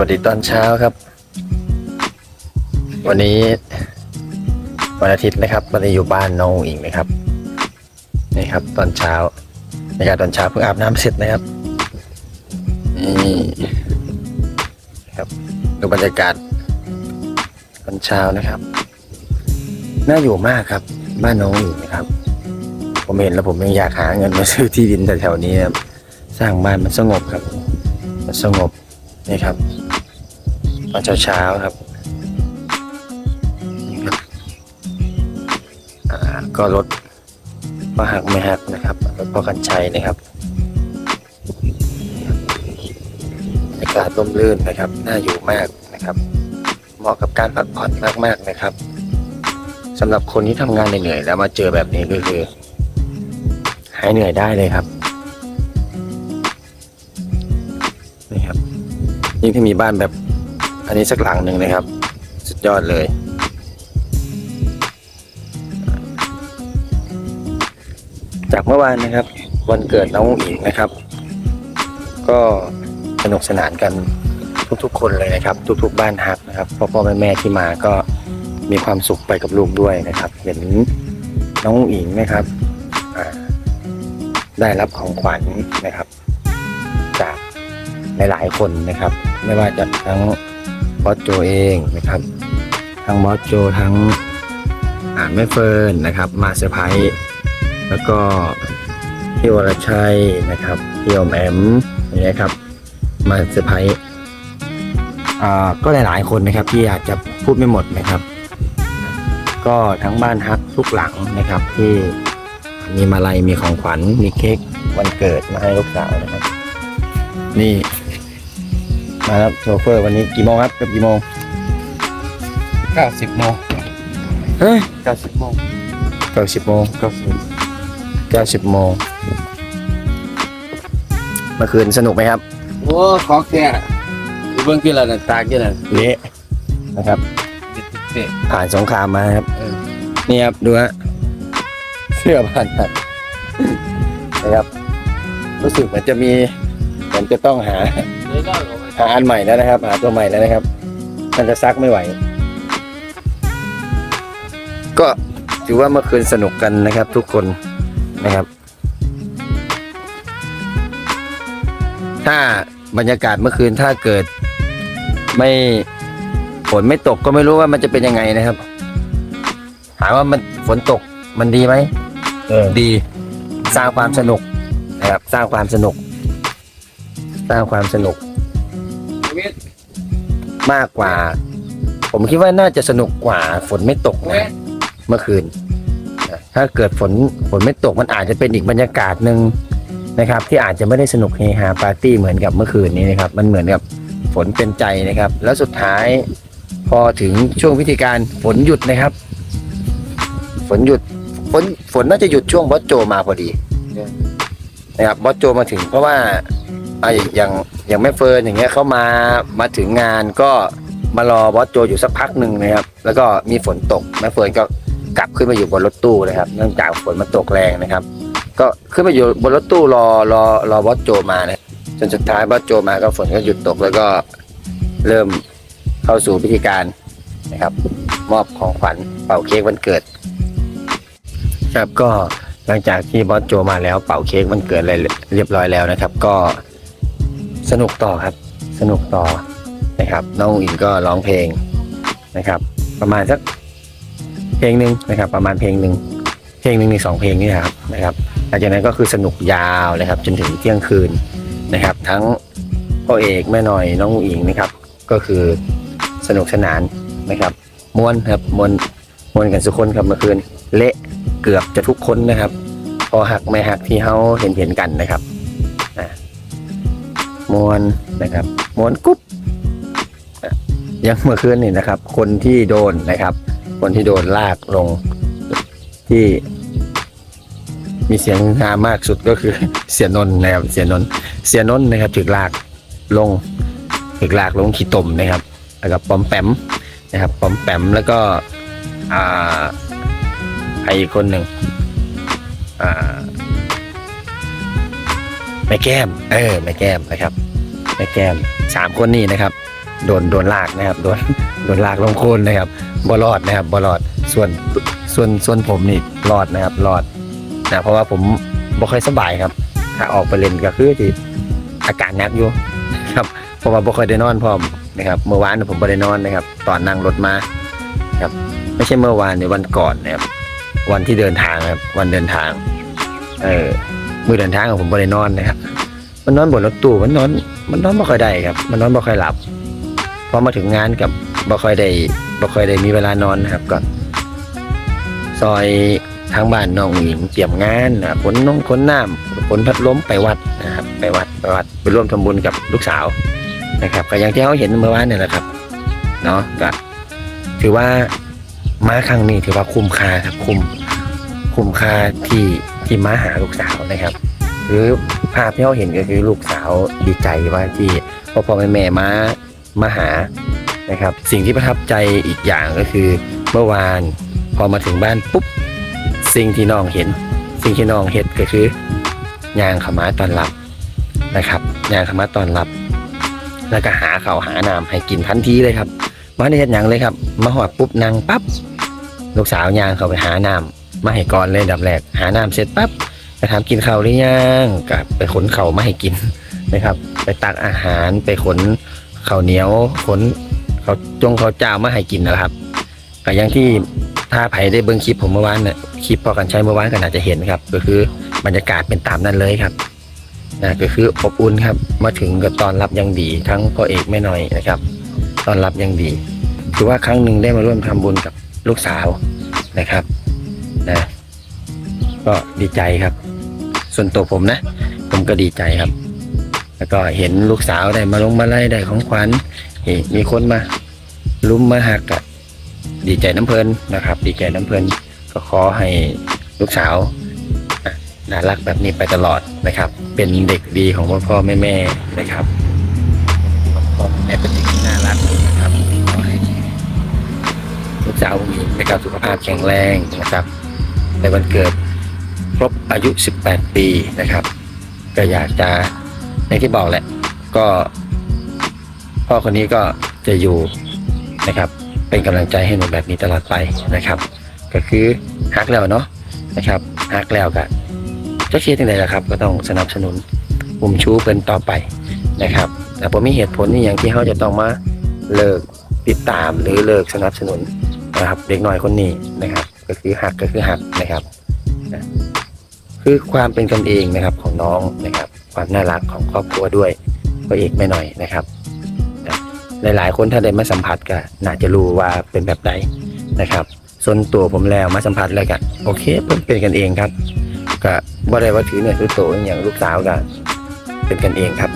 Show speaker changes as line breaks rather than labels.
วัสดีตอนเช้าครับ วันนี้วันอาทิตย์นะครับวันนี้อยู่บ้านน้องอิงนะครับนี่ครับ ตอนเช้านะครับตอนเช้าเพิ่งอาบน้ำเสร็จนะครับนี่ครับดูบรรยากาศตอนเช้านะครับ น่าอยู่มากครับ บ้านน้องอิงนะครับ ผมเห็นแล้วผมยังอยากหาเงินมาซื้อที่ดินแถวๆนี้ครับสร้างบ้านมันสงบครับ มันสงบนี่ครับ อนเช้าๆครับนะครับก็รถก็หักไม่หักนะครับรถพ่อกันชัยนะครับอากาศร่มรื่นนะครับ น่าอยู่มากนะครับ เหมาะกับการพักผ่อนมากๆนะครับสำหรับคนที่ทำงานเหนื่อยแล้วมาเจอแบบนี้ก็คือหายเหนื่อยได้เลยครับนี่ครับยิ่งที่มีบ้านแบบ อันนี้สักหลังหนึ่งนะครับ สุดยอดเลย จากเมื่อวานนะครับ วันเกิดน้องอิงนะครับ ก็สนุกสนานกันทุกๆ คนเลยนะครับ ทุก ๆ บ้านฮักนะครับพ่อพ่อแม่แม่ที่มาก็มีความสุขไปกับลูกด้วยนะครับ เห็นน้องอิงนะครับได้รับของขวัญนะครับ จากหลายๆคนนะครับ ไม่ว่าจะทั้ง อสโจเองนะครับ ทั้งบอสโจทั้งอ่าแม่เฟิร์นนะครับ มาเซอร์ไพรส์แล้วก็พี่วรชัยนะครับพี่อมแอมอย่างเงี้ยครับ มาเซอร์ไพรส์อ่าก็หลายๆคนนะครับที่อาจจะพูดไม่หมดนะครับ ก็ทั้งบ้านฮักทุกหลังนะครับ ที่มีมาลัยมีของขวัญมีเค้กวันเกิดมาให้ลูกสาวนะครับ นี่ มาแล้วโชเฟอร์วันนี้กี่โมงครับเกับกี่โมง
เก้าสิบโมง
เฮ้ย
เก้าสิบโมง
เก้าสิบโมง
เก้าสิบ
เก้าสิบโมงเมื่อคืนสนุกไหมครับ
โอ้ของแก่เบื้องที่เราเนี่ยตากี่นั่น
เละนะครับ
เตะ
ผ่านสงครามมาครับ
เออ
นี่ครับดูฮะเสื้อผ่านครับนะครับ รู้สึกเหมือนจะมีเหมือนจะต้องหา
เลยเล่าออกไป
หาอันใหม่แล้วนะครับ หาตัวใหม่แล้วนะครับ มันจะซักไม่ไหว ก็ถือว่าเมื่อคืนสนุกกันนะครับ ทุกคนนะครับ ถ้าบรรยากาศเมื่อคืนถ้าเกิดไม่ฝนไม่ตกก็ไม่รู้ว่ามันจะเป็นยังไงนะครับ ถามว่ามันฝนตกมันดีไหม
เออ
ดี สร้างความสนุกนะครับ สร้างความสนุก สร้างความสนุก มากกว่า ผมคิดว่าน่าจะสนุกกว่าฝนไม่ตกนะเมื่อคืนนะถ้าเกิดฝนฝนไม่ตกมันอาจจะเป็นอีกบรรยากาศหนึ่งนะครับ ที่อาจจะไม่ได้สนุกเฮฮาปาร์ตี้เหมือนกับเมื่อคืนนี้นะครับ มันเหมือนกับฝนเป็นใจนะครับ แล้วสุดท้ายพอถึงช่วงพิธีการฝนหยุดนะครับ ฝนหยุดฝนฝนน่าจะหยุดช่วงบอสโจมาพอดีนะครับบอสโจมาถึงเพราะว่า อะอย่างอย่างแม่เฟิร์นอย่างเงี้ยเขามามาถึงงานก็มารอบอสโจอยู่สักพักหนึ่งนะครับ แล้วก็มีฝนตกแม่เฟิร์นก็กลับขึ้นมาอยู่บนรถตู้นะครับ เนื่องจากฝนมันตกแรงนะครับ ก็ขึ้นมาอยู่บนรถตู้รอรอรอบอสโจมานะจนสุดท้ายบอสโจมาก็ฝนก็หยุดตกแล้วก็เริ่มเข้าสู่พิธีการนะครับ มอบของขวัญเป่าเค้กวันเกิด ครับก็หลังจากที่บอสโจมาแล้วเป่าเค้กวันเกิดอะไรเรียบร้อยแล้วนะครับ ก็ สนุกต่อครับ สนุกต่อนะครับ น้องอิงก็ร้องเพลงนะครับ ประมาณสักเพลงหนึ่งนะครับ ประมาณเพลงหนึ่งเพลงหนึ่งในสองเพลงนี่ครับนะครับหลังจากนั้นก็คือสนุกยาวเลยครับ จนถึงเที่ยงคืนนะครับ ทั้งพ่อเอกแม่หน่อยน้องอิงนะครับ ก็คือสนุกสนานนะครับม้วนครับม้วนม้วนกันสุกคนครับเมื่อคืนเละเกือบจะทุกคนนะครับ พอหักไม่หักที่เขาเห็นเห็นกันนะครับ มวนนะครับมวนกุ๊บยังเมื่อคืนนี่นะครับ คนที่โดนนะครับ คนที่โดนลากลงที่ มีเสียงฮามากสุดก็คือเสียนนนะครับ เสียนนเสียนนนะครับถึกลากลงถึกลากลงขี้ตมนะครับแล้วก็ปอมแปมนะครับปอมแปมแล้วก็อ่าใครอีกคนหนึ่งอ่า แม่แก้ม เออแม่แก้มนะครับแม่แก้มสามคนนี้นะครับ โดนโดนลากนะครับโดนโดนลากลงโคนนะครับบ่รอดนะครับบ่รอดส่วนส่วนส่วนผมนี่รอดนะครับรอดนะเพราะว่าผมบ่ค่อยสบายครับ ถ้าออกไปเล่นก็คือที่อาการนักอยู่นะครับเพราะว่าบ่ค่อยได้นอนพร้อมนะครับ เมื่อวานผมบ่ได้นอนนะครับ ตอนนั่งรถมาครับ ไม่ใช่เมื่อวานในวันก่อนนะครับ วันที่เดินทางครับ วันเดินทาง เออ มือเดินทางของผมบ่ได้นอนนะครับมันนอนบนรถตู้มันนอน มันนอนบ่ค่อยได้ครับ มันนอนบ่ค่อยหลับพอมาถึงงานกับบ่ค่อยได้บ่ค่อยได้มีเวลานอนนะครับก็ซอยทางบ้านน้องหญิงเตรียมงานนะขนน้องขนน้ำขนพัดลมไปวัดนะครับ ไปวัดไปวัดไปร่วมทำบุญกับลูกสาวนะครับก็อย่างที่เขาเห็นเมื่อวานเนี่ยแหละครับเนาะก็ถือว่ามาครั้งนี้ถือว่าคุ้มค่าครับคุ้มคุ้มค่าที่ ที่มาหาลูกสาวนะครับ หรือภาพที่เขาเห็นก็คือลูกสาวดีใจว่าที่พ่อพ่อแม่แม่มามาหานะครับ สิ่งที่ประทับใจอีกอย่างก็คือ เมื่อวานพอมาถึงบ้านปุ๊บสิ่งที่น้องเห็น สิ่งที่น้องเห็นก็คือยางขมาตอนรับนะครับยางขมาตอนรับ แล้วก็หาเขาหาน้ำให้กินทันทีเลยครับมาในเฮ็ดหยังเลยครับ มาหอดปุ๊บนางปั๊บลูกสาวยางเขาไปหาน้ำ มาให้ก่อนเลยดับแรก หาน้ำเสร็จปั๊บไปถามกินข้าวหรือยังกับไปขนข้าวมาให้กินนะครับ ไปตักอาหารไปขนข้าวเหนียวขนข้าวจงข้าวเจ้ามาให้กินนะครับก็อย่างที่ถ้าไผได้เบิ่งคลิปผมเมื่อวานน่ะคลิปพอกันใช้เมื่อวานก็น่าจะเห็นครับ ก็คือบรรยากาศเป็นตามนั้นเลยครับนะก็คืออบอุ่นครับมาถึงก็ตอนรับยังดี ทั้งพ่อเอกแม่น่อยนะครับ ตอนรับยังดีถือว่าครั้งหนึ่งได้มาร่วมทำบุญกับลูกสาวนะครับ ก็ดีใจครับ ส่วนตัวผมนะ ผมก็ดีใจครับ แล้วก็เห็นลูกสาวได้มาลงมาไล่ได้ของขวัญเห็นมีคนมาลุ้มมาหักอะดีใจน้ำเพลินนะครับ ดีใจน้ำเพลินก็ขอให้ลูกสาวน่ารักแบบนี้ไปตลอดนะครับ เป็นเด็กดีของพ่อพ่อแม่แม่นะครับพ่อแม่เป็นเด็กที่น่ารักนะครับขอให้ลูกสาวมีนะครับสุขภาพแข็งแรงนะครับในวันเกิด ครบอายุ 18 ปีนะครับ ก็อยากจะอย่างที่บอกแหละ ก็พ่อคนนี้ก็จะอยู่นะครับ เป็นกำลังใจให้หนูแบบนี้ตลอดไปนะครับ ก็คือฮักแล้วเนาะนะครับฮักแล้วก็จะเชียร์ยังไงล่ะครับ ก็ต้องสนับสนุนมุมชู้เป็นต่อไปนะครับ แต่ผมมีเหตุผลนี่อย่างที่เขาจะต้องมาเลิกติดตามหรือเลิกสนับสนุนนะครับ เด็กน้อยคนนี้นะครับ ก็คือหักก็คือหักนะครับ คือความเป็นกันเองนะครับของน้องนะครับ ความน่ารักของครอบครัวด้วยก็เอกไม่หน่อยนะครับนะหลายๆคนถ้าได้มาสัมผัสก็น่าจะรู้ว่าเป็นแบบใดนะครับ ส่วนตัวผมแล้วมาสัมผัสแล้วกันโอเคเพิ่นเป็นกันเองครับก็บ่ได้ว่าถือเนี่ยถือโตอย่างลูกสาวก็เป็นกันเองครับ